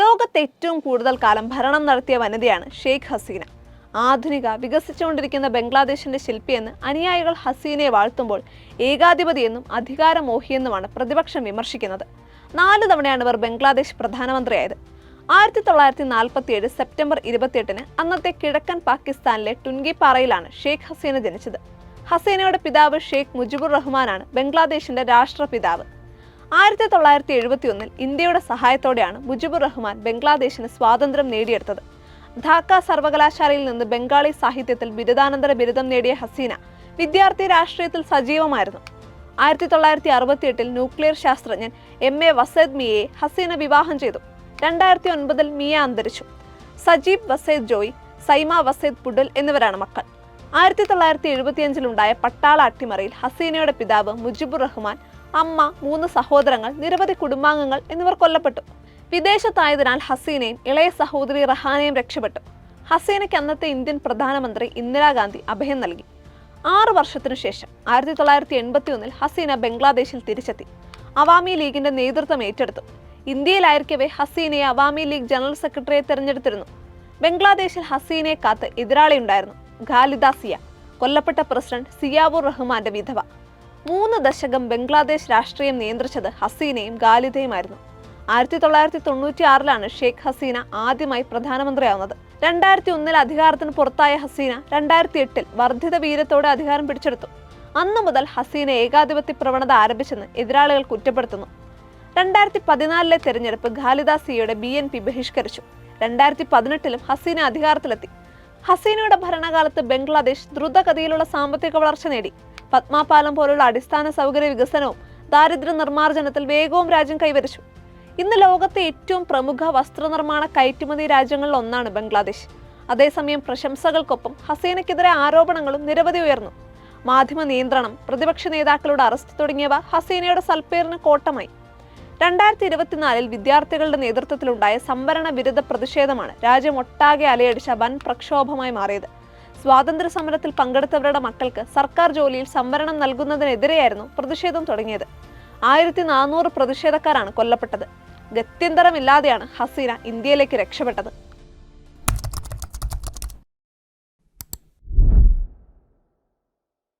ലോകത്ത് ഏറ്റവും കൂടുതൽ കാലം ഭരണം നടത്തിയ വനിതയാണ് ഷെയ്ഖ് ഹസീന. ആധുനിക വികസിച്ചുകൊണ്ടിരിക്കുന്ന ബംഗ്ലാദേശിന്റെ ശില്പിയെന്ന് അനുയായികൾ ഹസീനയെ വാഴ്ത്തുമ്പോൾ ഏകാധിപതിയെന്നും അധികാരമോഹിയെന്നുമാണ് പ്രതിപക്ഷം വിമർശിക്കുന്നത്. നാല് തവണയാണ് ഇവർ ബംഗ്ലാദേശ് പ്രധാനമന്ത്രിയായത്. ആയിരത്തി തൊള്ളായിരത്തി നാൽപ്പത്തി ഏഴ് സെപ്റ്റംബർ ഇരുപത്തിയെട്ടിന് അന്നത്തെ കിഴക്കൻ പാകിസ്ഥാനിലെ ടുൻഗിപ്പാറയിലാണ് ഷെയ്ഖ് ഹസീന ജനിച്ചത്. ഹസീനയുടെ പിതാവ് ഷെയ്ഖ് മുജിബുർ റഹ്മാനാണ് ബംഗ്ലാദേശിന്റെ രാഷ്ട്രപിതാവ്. ആയിരത്തി തൊള്ളായിരത്തി എഴുപത്തി ഒന്നിൽ ഇന്ത്യയുടെ സഹായത്തോടെയാണ് മുജിബുർ റഹ്മാൻ ബംഗ്ലാദേശിന് സ്വാതന്ത്ര്യം നേടിയെടുത്തത്. ധാക്ക സർവകലാശാലയിൽ നിന്ന് ബംഗാളി സാഹിത്യത്തിൽ ബിരുദാനന്തര ബിരുദം നേടിയ ഹസീന വിദ്യാർത്ഥി രാഷ്ട്രീയത്തിൽ സജീവമായിരുന്നു. ആയിരത്തി തൊള്ളായിരത്തി അറുപത്തിയെട്ടിൽ ന്യൂക്ലിയർ ശാസ്ത്രജ്ഞൻ എം എ വസേദ് മിയയെ ഹസീന വിവാഹം ചെയ്തു. രണ്ടായിരത്തി ഒൻപതിൽ മിയ അന്തരിച്ചു. സജീബ് വസേദ് ജോയ് സൈമ വസേദ് പുഡൽ എന്നിവരാണ് മക്കൾ. ആയിരത്തി തൊള്ളായിരത്തി എഴുപത്തിയഞ്ചിലുണ്ടായ പട്ടാള അട്ടിമറിയിൽ ഹസീനയുടെ പിതാവ് മുജിബുർ റഹ്മാൻ അമ്മ മൂന്ന് സഹോദരങ്ങൾ നിരവധി കുടുംബാംഗങ്ങൾ എന്നിവർ കൊല്ലപ്പെട്ടു. വിദേശത്തായതിനാൽ ഹസീനയും ഇളയ സഹോദരി റഹാനയും രക്ഷപ്പെട്ടു. ഹസീനയ്ക്ക് അന്നത്തെ ഇന്ത്യൻ പ്രധാനമന്ത്രി ഇന്ദിരാഗാന്ധി അഭയം നൽകി. ആറ് വർഷത്തിനു ശേഷം ആയിരത്തി തൊള്ളായിരത്തി എൺപത്തി ഒന്നിൽ ഹസീന ബംഗ്ലാദേശിൽ തിരിച്ചെത്തി. അവാമി ലീഗിന്റെ നേതൃത്വം ഏറ്റെടുത്തു. ഇന്ത്യയിലായിരിക്കവേ ഹസീനയെ അവാമി ലീഗ് ജനറൽ സെക്രട്ടറിയെ തെരഞ്ഞെടുത്തിരുന്നു. ബംഗ്ലാദേശിൽ ഹസീനയെ കാത്ത് എതിരാളിയുണ്ടായിരുന്നു ഖാലിദ സിയ കൊല്ലപ്പെട്ട പ്രസിഡന്റ് സിയാവുർ റഹ്മാന്റെ വിധവ. മൂന്ന് ദശകം ബംഗ്ലാദേശ് രാഷ്ട്രീയം നിയന്ത്രിച്ചത് ഹസീനയും ഖാലിദയുമായിരുന്നു. ആയിരത്തി തൊള്ളായിരത്തി തൊണ്ണൂറ്റി ആറിലാണ് ഷെയ്ഖ് ഹസീന ആദ്യമായി പ്രധാനമന്ത്രിയാവുന്നത്. രണ്ടായിരത്തി ഒന്നിൽ അധികാരത്തിന് പുറത്തായ ഹസീന രണ്ടായിരത്തി എട്ടിൽ വർദ്ധിത വീരത്തോടെ അധികാരം പിടിച്ചെടുത്തു. അന്നു മുതൽ ഹസീന ഏകാധിപത്യ പ്രവണത ആരംഭിച്ചെന്ന് എതിരാളികൾ കുറ്റപ്പെടുത്തുന്നു. രണ്ടായിരത്തി പതിനാലിലെ തെരഞ്ഞെടുപ്പ് ഖാലിദ സിയുടെ ബി എൻ പി ബഹിഷ്കരിച്ചു. രണ്ടായിരത്തി പതിനെട്ടിലും ഹസീന അധികാരത്തിലെത്തി. ഹസീനയുടെ ഭരണകാലത്ത് ബംഗ്ലാദേശ് ദ്രുതഗതിയിലുള്ള സാമ്പത്തിക വളർച്ച നേടി. പത്മാപാലം പോലുള്ള അടിസ്ഥാന സൗകര്യ വികസനവും ദാരിദ്ര്യ നിർമ്മാർജനത്തിൽ വേഗവും രാജ്യം കൈവരിച്ചു. ഇന്ന് ലോകത്തെ ഏറ്റവും പ്രമുഖ വസ്ത്രനിർമ്മാണ കയറ്റുമതി രാജ്യങ്ങളിൽ ഒന്നാണ് ബംഗ്ലാദേശ്. അതേസമയം പ്രശംസകൾക്കൊപ്പം ഹസീനയ്ക്കെതിരെ ആരോപണങ്ങളും നിരവധി ഉയർന്നു. മാധ്യമ നിയന്ത്രണം പ്രതിപക്ഷ നേതാക്കളുടെ അറസ്റ്റ് തുടങ്ങിയവ ഹസീനയുടെ സൽപ്പേറിന് കോട്ടമായി. രണ്ടായിരത്തി ഇരുപത്തിനാലിൽ വിദ്യാർത്ഥികളുടെ നേതൃത്വത്തിലുണ്ടായ സംവരണ വിരുദ്ധ പ്രതിഷേധമാണ് രാജ്യം ഒട്ടാകെ അലയടിച്ച വൻ പ്രക്ഷോഭമായി മാറിയത്. സ്വാതന്ത്ര്യ സമരത്തിൽ പങ്കെടുത്തവരുടെ മക്കൾക്ക് സർക്കാർ ജോലിയിൽ സംവരണം നൽകുന്നതിനെതിരെയായിരുന്നു പ്രതിഷേധം തുടങ്ങിയത്. ആയിരത്തി നാനൂറ് പ്രതിഷേധക്കാരാണ് കൊല്ലപ്പെട്ടത്. ഗത്യന്തരമില്ലാതെയാണ് ഹസീന ഇന്ത്യയിലേക്ക് രക്ഷപ്പെട്ടത്.